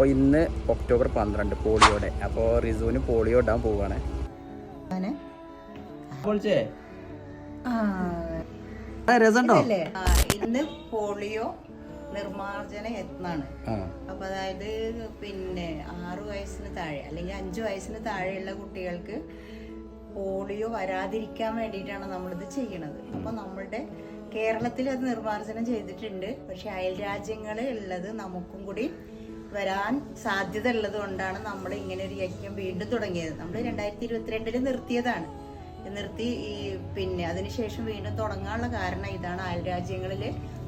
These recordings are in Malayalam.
അപ്പോൾ ഇന്ന് ഒക്ടോബർ പന്ത്രണ്ട് പോളിയോടെ. അപ്പോൾ റിസുവിന് പോളിയോ ഇടാൻ പോവുകയാണ് രസമുണ്ടോ? ഇന്ന് പോളിയോ നിർമാർജന യത്നാണ്. അപ്പൊ അതായത് പിന്നെ ആറു വയസ്സിന് താഴെ അല്ലെങ്കിൽ അഞ്ചു വയസ്സിന് താഴെയുള്ള കുട്ടികൾക്ക് പോളിയോ വരാതിരിക്കാൻ വേണ്ടിയിട്ടാണ് നമ്മളിത് ചെയ്യണത്. അപ്പൊ നമ്മളുടെ കേരളത്തിൽ അത് നിർമാർജനം ചെയ്തിട്ടുണ്ട്. പക്ഷെ അയൽ രാജ്യങ്ങളിൽ ഉള്ളത് നമുക്കും കൂടി വരാൻ സാധ്യത ഉള്ളത് കൊണ്ടാണ് നമ്മൾ ഇങ്ങനെ ഒരു യജ്ഞം വീണ്ടും തുടങ്ങിയത്. നമ്മൾ രണ്ടായിരത്തി ഇരുപത്തിരണ്ടിൽ നിർത്തിയതാണ്. നിർത്തി ഈ പിന്നെ അതിനുശേഷം വീണ്ടും തുടങ്ങാനുള്ള കാരണം ഇതാണ്. അയൽ രാജ്യങ്ങളിൽ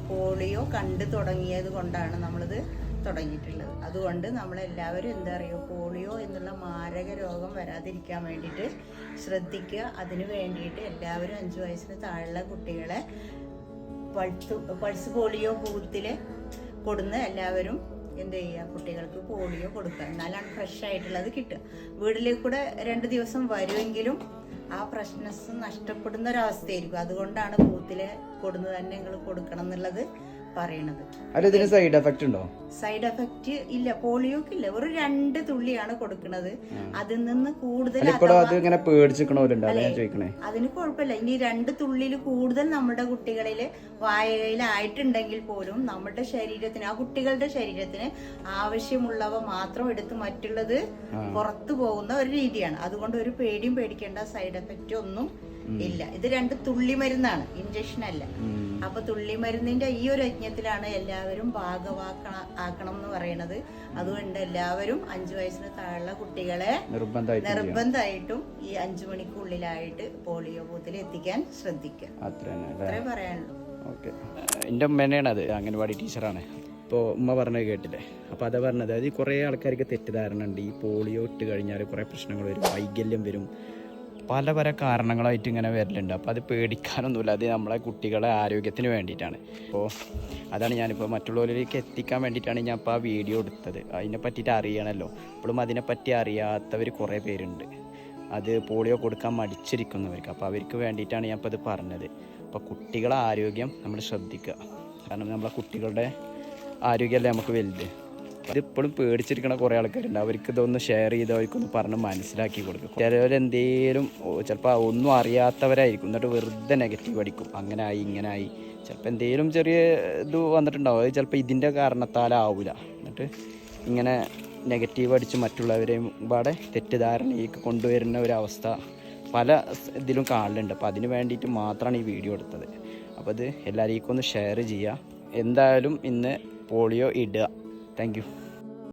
പോളിയോ കണ്ടു തുടങ്ങിയത് കൊണ്ടാണ് നമ്മളിത് തുടങ്ങിയിട്ടുള്ളത്. അതുകൊണ്ട് നമ്മളെല്ലാവരും എന്താ പറയുക പോളിയോ എന്നുള്ള മാരക രോഗം വരാതിരിക്കാൻ വേണ്ടിയിട്ട് ശ്രദ്ധിക്കുക. അതിന് വേണ്ടിയിട്ട് എല്ലാവരും അഞ്ചു വയസ്സിന് താഴെയുള്ള കുട്ടികളെ പൾസ് പൾസ് പോളിയോ ബൂത്തിൽ കൊടുന്ന് എല്ലാവരും എന്ത് ചെയ്യുക? കുട്ടികൾക്ക് പോളിയോ കൊടുക്കുക. എന്നാലാണ് ഫ്രഷ് ആയിട്ടുള്ളത് കിട്ടുക. വീട്ടിലേക്ക് കൂടെ രണ്ട് ദിവസം വരുമെങ്കിലും ആ ഫ്രഷ്നെസ് നഷ്ടപ്പെടുന്ന ഒരവസ്ഥയായിരിക്കും. അതുകൊണ്ടാണ് ബൂത്തിലെ കൊടുന്ന് തന്നെ നിങ്ങൾ കൊടുക്കണം എന്നുള്ളത്. പറയണത്. അല്ല ഇതിന് സൈഡ് എഫക്റ്റ് ഉണ്ടോ? സൈഡ് എഫക്റ്റ് ഇല്ല പോളിയോക്ക് ഇല്ല. ഒരു രണ്ട് തുള്ളിയാണ് കൊടുക്കുന്നത് അതിൽ നിന്ന് കൂടുതൽ അല്ല ഇപ്പോഴും അത് ഇങ്ങനെ പേടിച്ചിക്കണോലുണ്ട് അതാ ഞാൻ ചോദിക്കണേ. അതിന് കുഴപ്പമില്ല. ഇനി രണ്ട് തുള്ളിയിൽ കൂടുതൽ നമ്മുടെ കുട്ടികളിൽ വായയിലായിട്ടുണ്ടെങ്കിൽ പോലും നമ്മുടെ ശരീരത്തിന് ആ കുട്ടികളുടെ ശരീരത്തിന് ആവശ്യമുള്ളവ മാത്രം എടുത്ത് മറ്റുള്ളത് പുറത്തു പോകുന്ന ഒരു രീതിയാണ്. അതുകൊണ്ട് ഒരു പേടിയും പേടിക്കേണ്ട സൈഡ് എഫക്റ്റ് ഒന്നും ഇല്ല. ഇത് രണ്ട് തുള്ളി മരുന്നാണ്. ഇഞ്ചക്ഷൻ അല്ല. അപ്പൊ തുള്ളി മരുന്നിന്റെ ഈ ഒരു യജ്ഞത്തിലാണ് എല്ലാവരും ഭാഗവാക്കണ ആക്കണം എന്ന് പറയുന്നത് അതുകൊണ്ട് എല്ലാവരും അഞ്ചു വയസ്സിന് താഴെയുള്ള കുട്ടികളെ നിർബന്ധമായിട്ടും ഈ അഞ്ചു മണിക്കുള്ളിലായിട്ട് പോളിയോ ബൂത്തിൽ എത്തിക്കാൻ ശ്രദ്ധിക്കുക. അത്ര പറയാനുള്ളൂ. ഓക്കെ. എന്റെ ഉമ്മേനെയാണ് അത്. അംഗൻവാടി ടീച്ചറാണ്. ഇപ്പോൾ ഉമ്മ പറഞ്ഞത് കേട്ടില്ലേ? അപ്പോൾ അതാ പറഞ്ഞത്. അതായത് കുറേ ആൾക്കാർക്ക് തെറ്റിദ്ധാരണ ഉണ്ട്. ഈ പോളിയോ ഇട്ട് കഴിഞ്ഞാൽ കുറേ പ്രശ്നങ്ങൾ വരും. വൈകല്യം വരും. പല പല കാരണങ്ങളായിട്ട് ഇങ്ങനെ വരലുണ്ട്. അപ്പോൾ അത് പേടിക്കാനൊന്നുമില്ല. അത് നമ്മളെ കുട്ടികളെ ആരോഗ്യത്തിന് വേണ്ടിയിട്ടാണ്. അപ്പോൾ അതാണ് ഞാനിപ്പോൾ മറ്റുള്ളവരിലേക്ക് എത്തിക്കാൻ വേണ്ടിയിട്ടാണ് ഞാൻ ഇപ്പോൾ ആ വീഡിയോ എടുത്തത്. അതിനെ പറ്റിയിട്ട് അറിയണമല്ലോ ഇപ്പോഴും അതിനെപ്പറ്റി അറിയാത്തവർ കുറേ പേരുണ്ട്. അത് പോളിയോ കൊടുക്കാൻ മടിച്ചിരിക്കുന്നവർക്ക്. അപ്പോൾ അവർക്ക് വേണ്ടിയിട്ടാണ് ഞാൻ ഇപ്പോൾ ഇത് പറഞ്ഞത്. അപ്പോൾ കുട്ടികളെ ആരോഗ്യം നമ്മൾ ശ്രദ്ധിക്കുക. കാരണം നമ്മളെ കുട്ടികളുടെ ആരോഗ്യമല്ലേ നമുക്ക് വലുത്. ഇതിപ്പോഴും പേടിച്ചിരിക്കണ കുറേ ആൾക്കാരുണ്ട്. അവർക്ക് ഇതൊന്ന് ഷെയർ ചെയ്ത് അവർക്കൊന്ന് പറഞ്ഞ് മനസ്സിലാക്കി കൊടുക്കും. ചിലവരെന്തേലും ചിലപ്പോൾ ഒന്നും അറിയാത്തവരായിരിക്കും. എന്നിട്ട് വെറുതെ നെഗറ്റീവ് അടിക്കും. അങ്ങനെ ആയി ഇങ്ങനെ ആയി ചിലപ്പോൾ എന്തേലും ചെറിയ ഇത് വന്നിട്ടുണ്ടാവും. അത് ചിലപ്പോൾ ഇതിന്റെ കാരണത്താലാവില്ല എന്നിട്ട് ഇങ്ങനെ നെഗറ്റീവ് അടിച്ച് മറ്റുള്ളവരെയും പാടെ തെറ്റിദ്ധാരണയിലേക്ക് കൊണ്ടുവരുന്ന ഒരവസ്ഥ പല ഇതിലും കാണലുണ്ട്. അപ്പോൾ അതിന് വേണ്ടിയിട്ട് മാത്രമാണ് ഈ വീഡിയോ എടുത്തത്. അപ്പോൾ അത് എല്ലാവരേക്കും ഒന്ന് ഷെയർ ചെയ്യുക എന്തായാലും ഇന്ന് പോളിയോ ഇടുക. Thank you.